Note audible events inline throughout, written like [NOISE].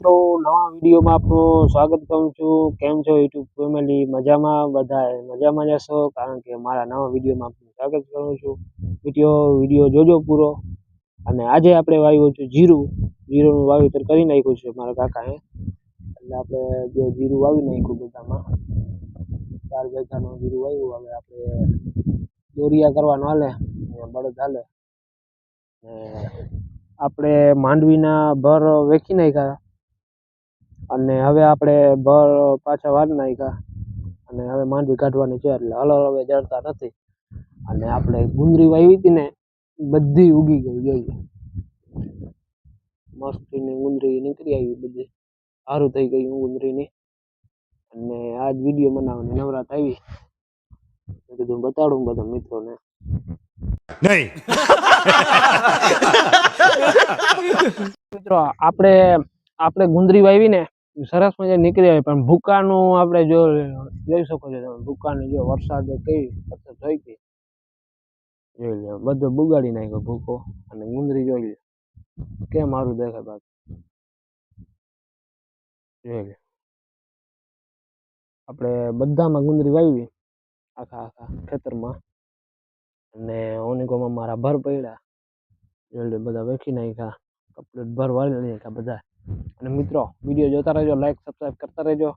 મિત્રો, નવા વિડીયોમાં આપનું સ્વાગત કરું છું. કેમ છો યુટ્યુબ ફેમિલી? મજામાં બધા મજામાં જશો કારણ કે મારા નવા વિડીયોમાં આપનું સ્વાગત કરું છું. વીડિયો વીડિયો જોજો પૂરો. અને આજે આપણે વાવ્યું છે જીરું. જીરુંનું વાવેતર કરી નાખ્યું છે મારા કાકાએ. એટલે આપણે જે જીરું વાવી નાખ્યું બધામાં, ચાર વીઘાનું જીરું વાવ્યું. હવે આપણે દોરિયા કરવાનું હાલે. બળદ હાલે. આપણે માંડવીના ભર વેચી નાખ્યા. અને હવે આપણે ભર પાછા વાર નાખ્યા. અને હવે માંડવી કાઢવાની છે એટલે હલર હવે જડતા નથી. અને આપણે ગુંદરી વાવી હતી ને બધી ઉગી ગઈ ગઈ મસ્તીની ગુંદરી નીકળી આવી બધી. સારું થઈ ગયું ગુંદરીની. અને આજ વીડિયો બનાવવાની નવરાત આવી. મેં કીધું બતાડું બધા મિત્રોને. નહીં. [LAUGHS] મિત્રો આપણે આપણે ગુંદરી વાવી ને સરસ મજા નીકળી આવી. પણ ભૂકાનું આપણે જો જોઈ શકો છો તમે, ભૂકાની જો વરસાદે કઈ અસર થઈ ગઈ. જોઈ લો બધો બગાડી નાખ્યો ભૂકો અને ગુંદરી જોઈ લો કેમ મારું દેખાય બાકી? જોઈ લો આપણે બધામાં ગુંદરી વાવી આખા આખા ખેતરમાં. અને ઓનિકોમાં મારા ભર પડ્યા. જોઈ બધા વેખી નાખ્યા. કપડે ભર વાળી નાખ્યા બધા. અને મિત્રો વીડિયો જોતા રહેજો લાઈક સબસ્ક્રાઈબ કરતા રહેજો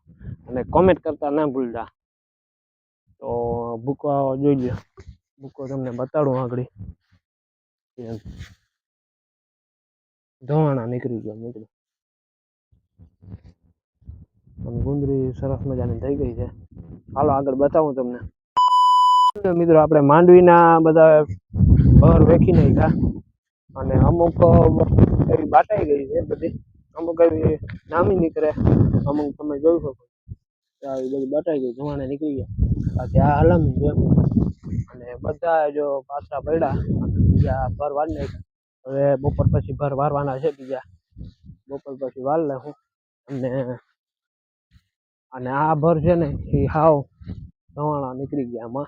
અને કોમેન્ટ કરતા ના ભૂલતા. તો ભૂકો જોઈ લો ભૂકો તમને બતાડું આગળ. ધોવાણા નીકળી ગયા મિત્રો. ગુંદરી સરસ મજાની થઈ ગઈ છે. હાલો, આગળ બતાવું તમને. મિત્રો, આપણે માંડવીના બધા ભર વેખી નાખ્યા. અને અમુક એવી બાટાઈ ગઈ છે બધી. અમુક એવી નામી નીકળે, અમુક તમે જોઈ શકો. આવી બધી બટાઈ ગઈ ધોવાણે નીકળી ગયા. બાકી આ હલામી છે અને બધા જો પાછા પડ્યા બીજા ભર વાર નાખ્યા હવે બપોર પછી ભર વારવાના છે બીજા. બપોર પછી વાર લે હું. અને અને આ ભર છે ને, એ હાવ ધવાણા નીકળી ગયા આમાં.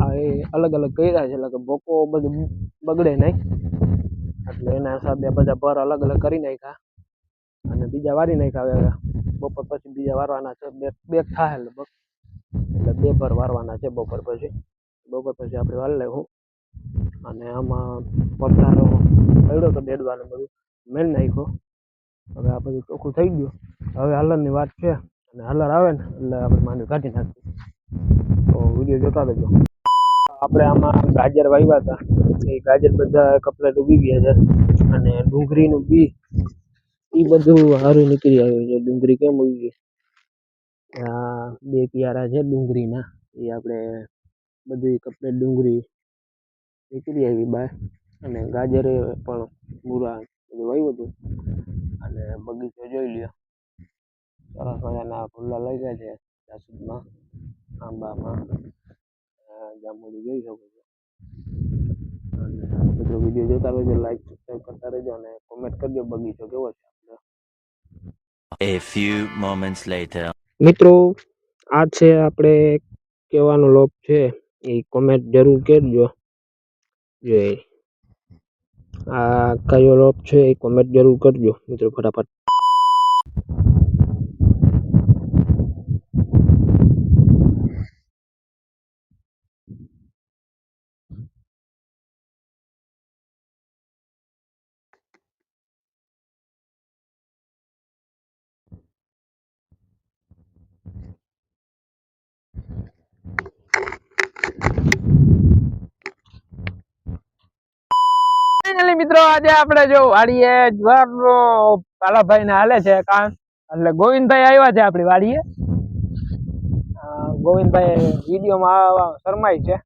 આ એ અલગ અલગ કર્યા છે, એટલે કે ભોકો બધું બગડે નહીં. એટલે એના હિસાબે બધા ભર અલગ અલગ કરી નાખ્યા. અને બીજા વારી નાખ્યા હવે બપોર પછી બીજા વારવાના છે. બે બે થાય લગભગ. એટલે બે ભર વારવાના છે બપોર પછી. બપોર પછી આપણે વાર લેવું અને આમાં પથારો પડ્યો તો બેડવાનું બધું મેળ નાખ્યો. હવે આ બધું ચોખ્ખું થઈ ગયું. હવે હલરની વાત છે. અને હલર આવે ને એટલે આપણે માંડવી કાઢી નાખીએ. તો વીડિયો જોતા રહેજો. આપણે આમાં ગાજર વાવ્યા હતા. એ ગાજર બધા કપલેટ ઉગી ગયા છે. અને ડુંગળીનું બી એ બધું સારું નીકળી આવ્યું છે. ડુંગળી કેમ ઉગી આ બે કિયારા છે ડુંગળીના. એ આપણે બધી કપડે ડુંગળી નીકળી આવી બહાર. અને ગાજરે પણ મૂરા બધું વાવ્યું હતું. અને બગીચો જોઈ લ્યો. સરસ મજાના ફૂલા લાગ્યા છે જાસૂદમાં આંબામાં. જાંબુડી જોઈ શકો છો. અને બધો વીડિયો જોતા રહેજો લાઈક સબસ્ક્રાઈબ કરતા રહેજો અને કોમેન્ટ કરજો બગીચો કેવો છે. A few moments later. મિત્રો, આ છે આપણે કહેવાનો લોપ છે. એ કોમેન્ટ જરૂર કરજો જે આ કયો લોપ છે એ કોમેન્ટ જરૂર કરજો. મિત્રો, ફટાફટ ફાઇનલી મિત્રો, આજે આપણે જો વાડીએ જ્વારનો કાલાભાઈ ને હાલે છે કામ એટલે ગોવિંદભાઈ આવ્યા છે આપણી વાડીએ. ગોવિંદભાઈ વિડીયોમાં શરમાય છે.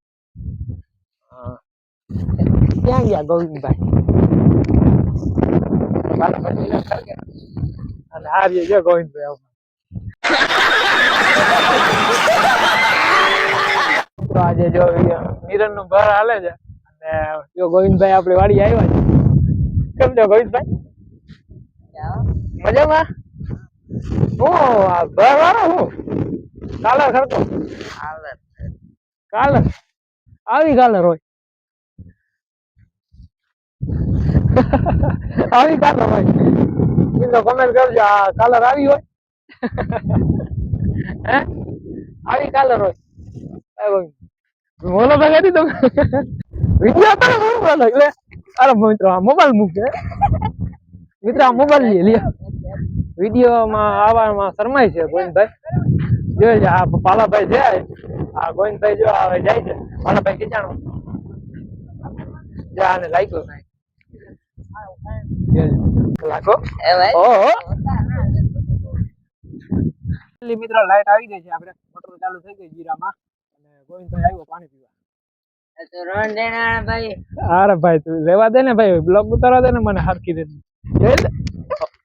ક્યાં ગયા ગોવિંદભાઈ. અને હારીએ રહ્યો ગોવિંદભાઈ આવું. આજે જો મિરનનું ઘર હાલે છે. અને જો ગોવિંદભાઈ આપણી વાડી આવ્યા છે. કેમ છો ગોવિંદભાઈ? મજામાં? હું વાળો હું? કાલે સરતો આવી કાલે રોય આવી કાલે રોય બીજો કમેન્ટ કરજો આ કાલર આવી હોય. હે? આવી કાલર હોય બોલો તો કરી તમે વીડિયો તો બોલો એટલે અરે મિત્રો આ મોબાઈલ મૂકે મિત્રો આ મોબાઈલ લઈ લે. વિડીયોમાં આવવામાં શરમાય છે ગોવિંદભાઈ. જોઈ છે આ પાલાભાઈ છે. આ ગોવિંદભાઈ જો આવે જાય છે. પાલાભાઈ ખીચાણો. જે આને લાગ્યો લાગો ઓહો. મિત્રો લાઈટ આવી ગઈ છે. આપણે મોટર ચાલુ થઈ ગઈ જીરામાં. અને ગોવિંદભાઈ આવ્યો પાણી પીવા. અરે ભાઈ તું લેવા દે ને ભાઈ બ્લોગ ઉતારવા દે ને મને હરકી દે.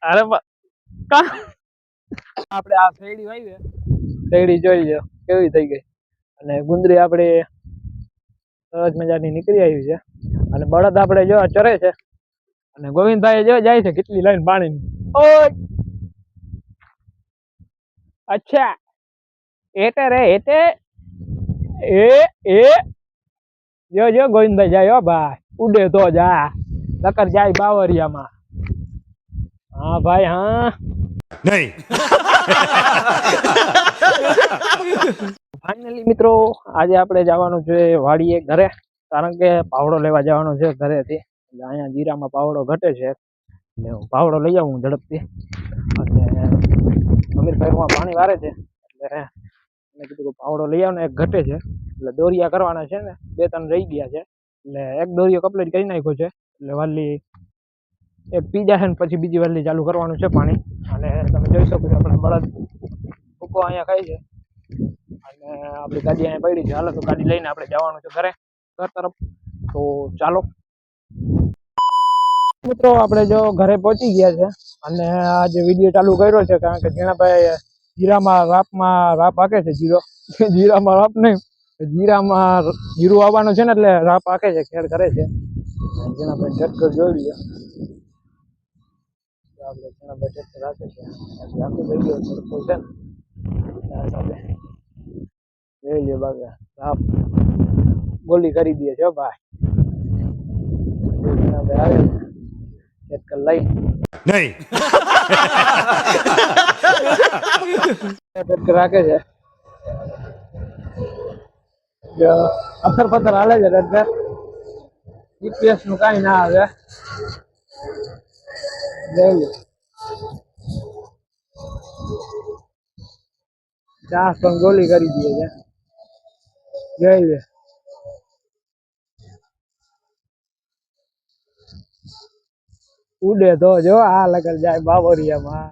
અરે કા? આપણે આ શેરડી વાવી શેરડી જોઈ લો કેવી થઈ ગઈ. અને ગુંદરી આપણે સરસ મજાની નીકળી આવી છે. અને બળદ આપણે જો ચરે છે. અને ગોવિંદભાઈ જો જાય છે કેટલી લાઈન પાણીની. ઓ અચ્છા. એટે રે એટે એ એ. જો જો ગોવિંદભાઈ જાય હો ભાઈ. ઉડે તો જા. નકર જાય બાવરિયામાં. હા ભાઈ હા. નહીં. ફાઇનલી મિત્રો આજે આપણે જવાનું છે વાડીએ ઘરે. કારણ કે પાવડો લેવા જવાનો છે ઘરેથી. એટલે અહીંયા જીરામાં પાવડો ઘટે છે. એટલે હું પાવડો લઈ આવું ઝડપથી. અને અમીરભાઈ પાણી વારે છે. એટલે મેં કીધું પાવડો લઈ આવું ને એક ઘટે છે. એટલે દોરિયા કરવાના છે ને, બે ત્રણ રહી ગયા છે. એટલે એક દોરિયો કમ્પ્લીટ કરી નાખ્યો છે. એટલે વાલી એક પી જશે ને, પછી બીજી વાલી ચાલુ કરવાનું છે પાણી. અને તમે જોઈ શકો છો આપણે બળદ ભૂકો અહીંયા ખાય છે. અને આપણી ગાડી અહીંયા પડી છે. હાલો તો ગાડી લઈને આપણે જવાનું છે ઘરે, ઘર તરફ. તો ચાલો. મિત્રો, આપણે જો ઘરે પહોંચી ગયા છે. અને આ જે વીડિયો ચાલુ કર્યો છે, કારણ કે જીણાભાઈ જીરામાં રાપમાં રાપ હાકે છે જીરો જીરામાં રાપ નહીં. જીરામાં જીરું આવવાનું છે ને એટલે રાપ પાકે છે ખેડ કરે છે. જીણાભાઈ ટ્રેક્ટર જોઈ લ્યો. આપણે જીણાભાઈ ટ્રેક્ટર રાખે છે આખું આખું વીડિયો સરખો છે ને. હિસાબે જોઈ લ્યો બાબા રાપ. ગોલી કરી દે છે ભાઈ. જીણાભાઈ આવે છે ટ્રેક્ટર લઈ. નહીં. ટ્રેક્ટર રાખે છે અસર પથ્થર હાલે છે ટ્રેક્ટર જીપીએસનું કઈ ના આવે. ચાસ પણ ગોલી કરી દે છે. જોઈ લે ઉડે તો જો આ લગન જાય બાબરિયામાં